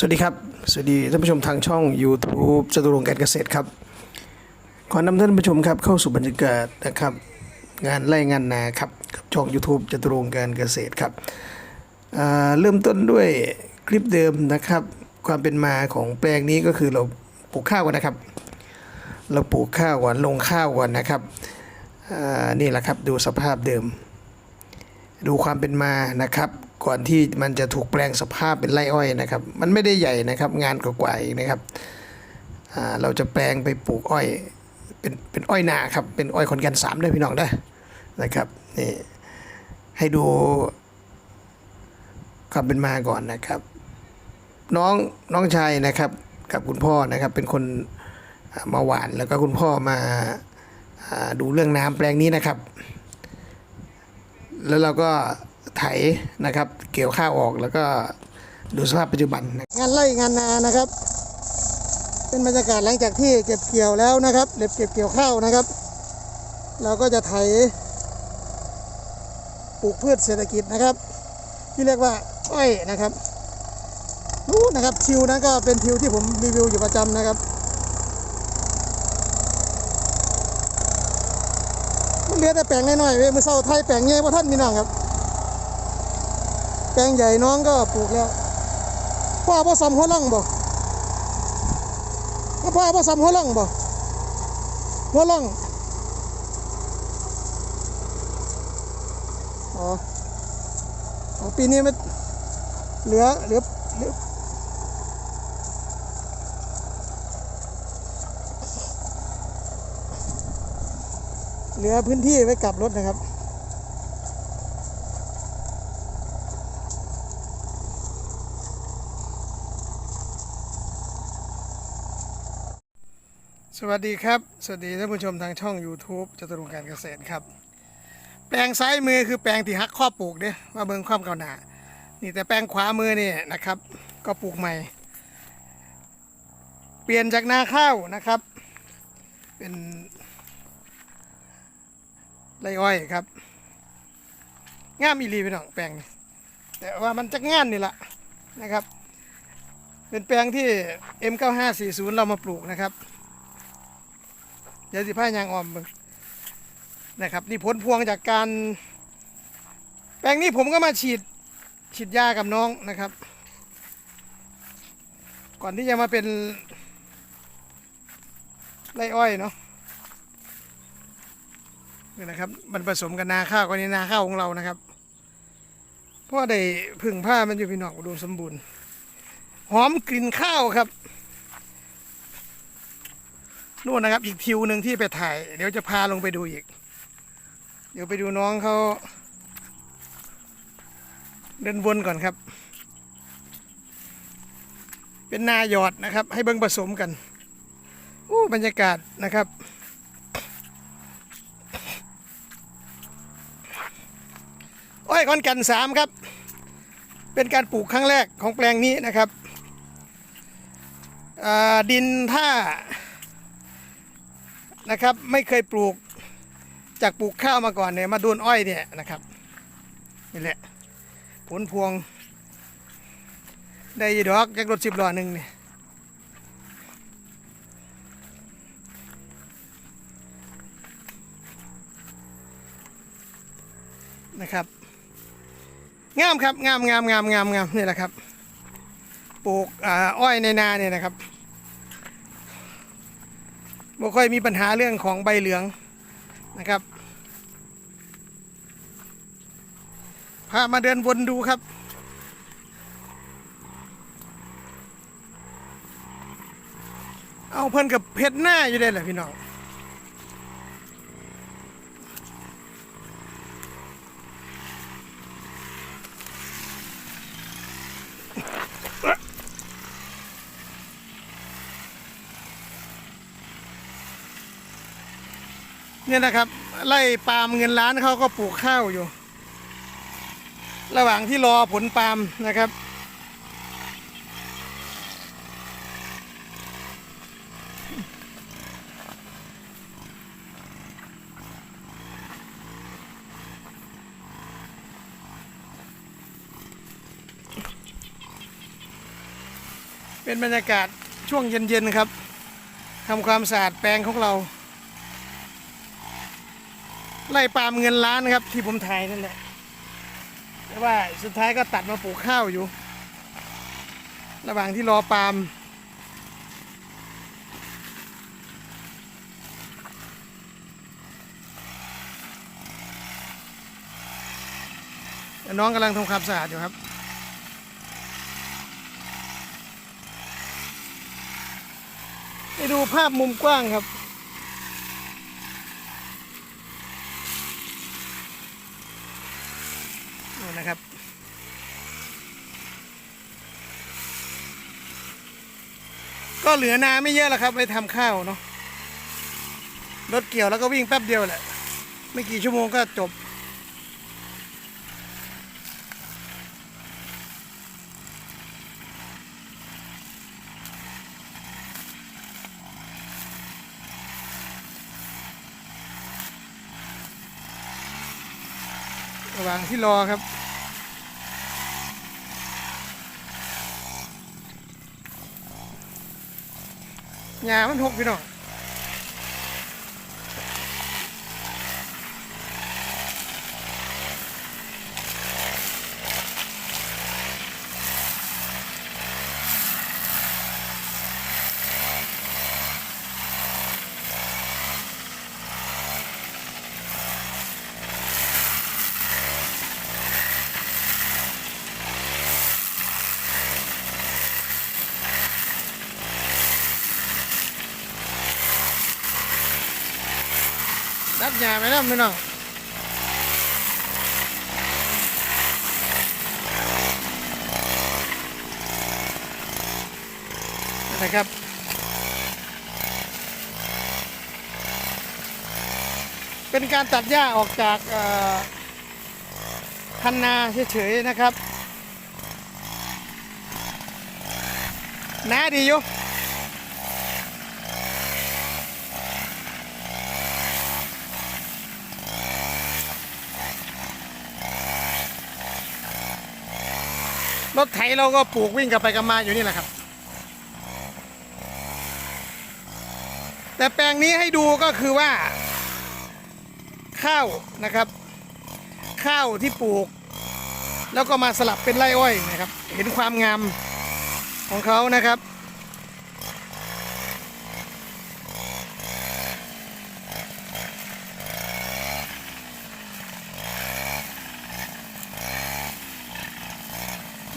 สวัสดีครับ สวัสดีท่านผู้ชมทางช่อง YouTube จตุรงการเกษตรครับ ขอนำท่านผู้ชมครับเข้าสู่บรรยากาศนะครับ งานไร่งานนาครับกับช่อง YouTube จตุรงการเกษตรครับเริ่มต้นด้วยคลิปเดิมนะครับ ความเป็นมาของแปลงนี้ก็คือเราปลูกข้าวกันนะครับ เราปลูกข้าวก่อนลงข้าวก่อนนะครับนี่แหละครับดูสภาพเดิม ดูความเป็นมานะครับ ก่อนที่มันจะถูกแปลงสภาพเป็นไร่อ้อยนะครับ มันไม่ได้ใหญ่นะครับ งานกว่าๆเองนะครับเราจะแปลงไปปลูกอ้อย เป็นเป็นอ้อยนาครับ เป็นอ้อยขอนแก่นสามด้วยพี่น้องได้นะครับนี่ให้ดูความเป็นมาก่อนนะครับ น้องน้องชายนะครับกับคุณพ่อนะครับ เป็นคนมาหวานแล้วก็คุณพ่อมาอ่าดูเรื่องน้ำแปลงนี้นะครับ แล้วเราก็ ไถนะครับ เกี่ยวข้าวออกแล้วก็ดูสภาพปัจจุบัน งานไร่งานนานะครับ เป็นบรรยากาศหลังจากที่เก็บเกี่ยวแล้วนะครับเก็บเก็บเกี่ยวข้าวนะครับ เราก็จะไถปลูกพืชเศรษฐกิจนะครับ ที่เรียกว่าอ้อยนะครับนู้นนะครับทิวนั้นก็เป็นทิวที่ผมรีวิวอยู่ประจำนะครับ มันเหลือแต่แปลงน้อยๆเว้ยมือเศร้าไทยแปลงใหญ่พ่ท่านมีน้องครับ ปลงใหญ่น้องก็ปลูกแล้วพ่อพ่อซ้ำหัวล่องบ่พ่อพ่อซ้ำหัวล่องบ่หัวล่องอ๋ออ๋อปีนี้มันเหลือเหลือเหลือเหลือพื้นที่ไว้กลับรถนะครับ สวัสดีครับ สวัสดีท่านผู้ชมทางช่อง YouTube จตุรงการเกษตรครับ แปลงซ้ายมือคือแปลงที่ฮักข้อปลูกเด้ว่าเบิ่งความเก่าหนานี่แต่แปลงขวามือนี่นะครับ ก็ปลูกใหม่ เปลี่ยนจากนาข้าวนะครับ เป็นไรอ้อยครับงามอีหลีพี่น้องแปลงนี่แต่ว่ามันจะงานนี่แหละนะครับ เป็นแปลงที่ M9540 เรามาปลูกนะครับ เดี๋ยวสิพายางออมเบิ่งนะครับ นี่ผลพวงจากการ แปลงนี้ผมก็มาฉีดฉีดยากับน้องนะครับ ก่อนที่จะมาเป็นไรอ้อยเนาะนี่นะครับ มันผสมกับนาข้าวก็นี่นาข้าวของเรานะครับเพราะได้พึ่งผ้ามันอยู่พี่น้องอุดมสมบูรณ์ หอมกลิ่นข้าวครับ นู่นนะครับ อีกทิวหนึ่งที่ไปถ่าย เดี๋ยวจะพาลงไปดูอีก เดี๋ยวไปดูน้องเขาเดินวนก่อนครับ เป็นนาหยอดนะครับ ให้เบิ้งผสมกันอู้บรรยากาศนะครับอ้อยคอนกันสามครับ เป็นการปลูกครั้งแรกของแปลงนี้นะครับดินถ้า นะครับ ไม่เคยปลูกจากปลูกข้าวมาก่อนเนี่ยมาโดนอ้อยเนี่ยนะครับนี่แหละผลพวง ได้ยีดอกจากรถสิบล้อหนึ่งเนี่ยนะครับงามครับงามงามงามงามงามนี่แหละครับ ปลูกอ้อยในนาเนี่ยนะครับ บ่ค่อยมีปัญหาเรื่องของใบเหลืองนะครับ พามาเดินวนดูครับ เอาเพิ่นกับเพชรหน้าอยู่ได้แหละพี่น้อง เนี่ยนะครับไล่ปาล์มเงินล้านเขาก็ปลูกข้าวอยู่ ระหว่างที่รอผลปาล์มนะครับ เป็นบรรยากาศช่วงเย็นๆครับทำความสะอาดแปลงของเรา ไล่ปาล์มเงินล้านครับ ที่ผมถ่ายนั่นแหละแต่ว่าสุดท้ายก็ตัดมาปลูกข้าวอยู่ ระหว่างที่รอปาล์มน้องกำลังทำความสะอาดอยู่ครับไปดูภาพมุมกว้างครับ นะครับ ก็เหลือนาไม่เยอะแล้วครับไปทำข้าวเนาะรถเกี่ยวแล้วก็วิ่งแป๊บเดียวแหละ ไม่กี่ชั่วโมงก็จบางที่รอครับหญ้ามันหกพี่น้อง รับหญ้าไปแล้วพี่น้องนะครับเป็นการตัดหญ้าออกจากคันนาเฉยๆนะครับนาดีอยู่ รถไถเราก็ปลูกวิ่งกลับไปกลับมาอยู่นี่แหละครับ แต่แปลงนี้ให้ดูก็คือว่า ข้าวนะครับ ข้าวที่ปลูก แล้วก็มาสลับเป็นไร่อ้อยนะครับ เห็นความงามของเขานะครับ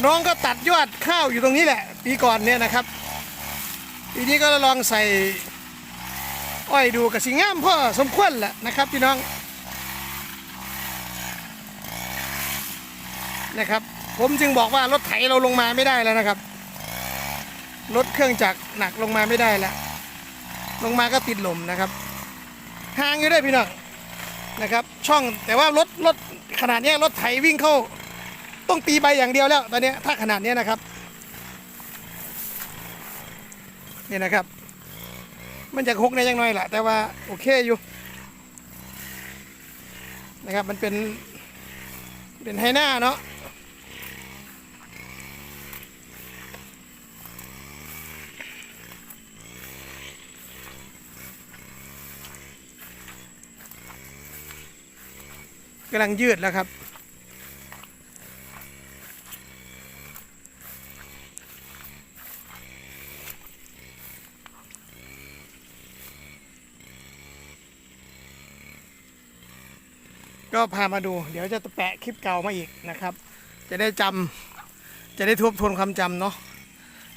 น้องก็ตัดยอดข้าวอยู่ตรงนี้แหละ ปีก่อนเนี่ยนะครับปีนี้ก็ลองใส่อ้อยดูกับสิงามพ่อสมควรแหละนะครับพี่น้องนะครับ ผมจึงบอกว่ารถไถเราลงมาไม่ได้แล้วนะครับรถเครื่องจักรหนักลงมาไม่ได้แล้วลงมาก็ติดลมนะครับห่างอยู่ได้วยพี่น้องนะครับ ช่องแต่ว่ารถรถขนาดนี้รถไถวิ่งเข้า ต้องตีใบอย่างเดียวแล้วตอนนี้ถ้าขนาดนี้นะครับนี่นะครับ มันจะหกในยังน้อยแหละแต่ว่าโอเคอยู่นะครับมันเป็นเป็นไฮหน้าเนาะกำลังยืดแล้วครับ ก็พามาดู เดี๋ยวจะแปะคลิปเก่ามาอีกนะครับ จะได้จำจะได้ทบทวนความจำเนาะ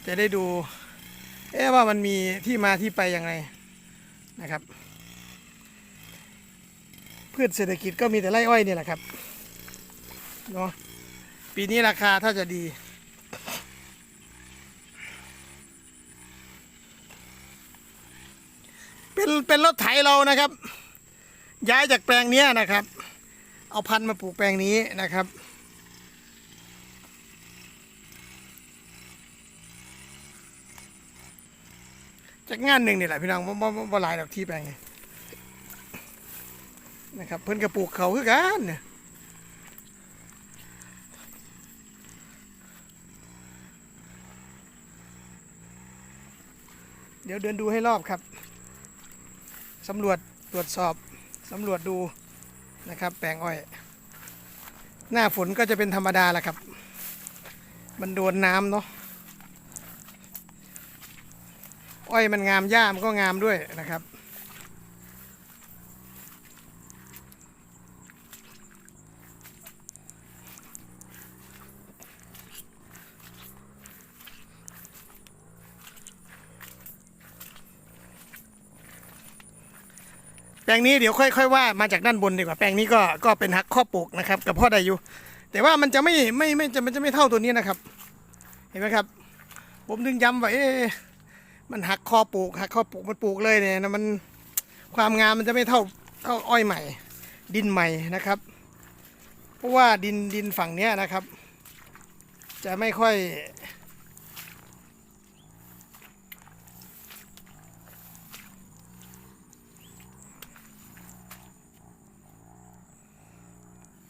จะได้ดู เอ๊ะว่ามันมีที่มาที่ไปยังไงนะครับ พืชเศรษฐกิจก็มีแต่ไร่อ้อยนี่แหละครับเนาะปีนี้ราคาถ้าจะดีเป็นเป็นรถไถเรานะครับ ย้ายจากแปลงนี้นะครับ เอาพันธุ์มาปลูกแปลงนี้นะครับ จากงานหนึ่งนี่แหละพี่น้องบ่บ่บ่หลายดอกที่แปลงนี้นะครับ เพิ่นกระปลูกเขาคือกันเนี่ยเดี๋ยวเดินดูให้รอบครับ สำรวจตรวจสอบ สำรวจดู นะครับ แปลงอ้อย หน้าฝนก็จะเป็นธรรมดาแหละครับ มันโดนน้ำเนาะอ้อยมันงามหญ้ามันก็งามด้วยนะครับ งนี้เดี๋ยวค่อย ๆ ว่ามาจากด้านบนดีกว่าแปลงนี้ก็ก็เป็นหักข้อปลูกนะครับ กับพ่อได้อยู่ แต่ว่ามันจะไม่ไม่ไม่จะมันจะไม่เท่าตัวนี้นะครับ เห็นไหมครับ ผมถึงย้ำว่าเอ๊ะมันหักคอปลูกหักคอปลูกมันปลูกเลยเนี่ยนะมันความงามมันจะไม่เท่าเท่าอ้อยใหม่ ดินใหม่นะครับ เพราะว่าดินดินฝั่งเนี้ยนะครับ จะไม่ค่อย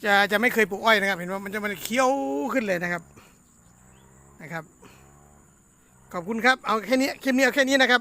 จะจะไม่เคยปลูกอ้อยนะครับ เห็นว่ามันจะมันเคี้ยวขึ้นเลยนะครับนะครับ ขอบคุณครับ เอาแค่นี้คลิปนี้เอาแค่นี้นะครับ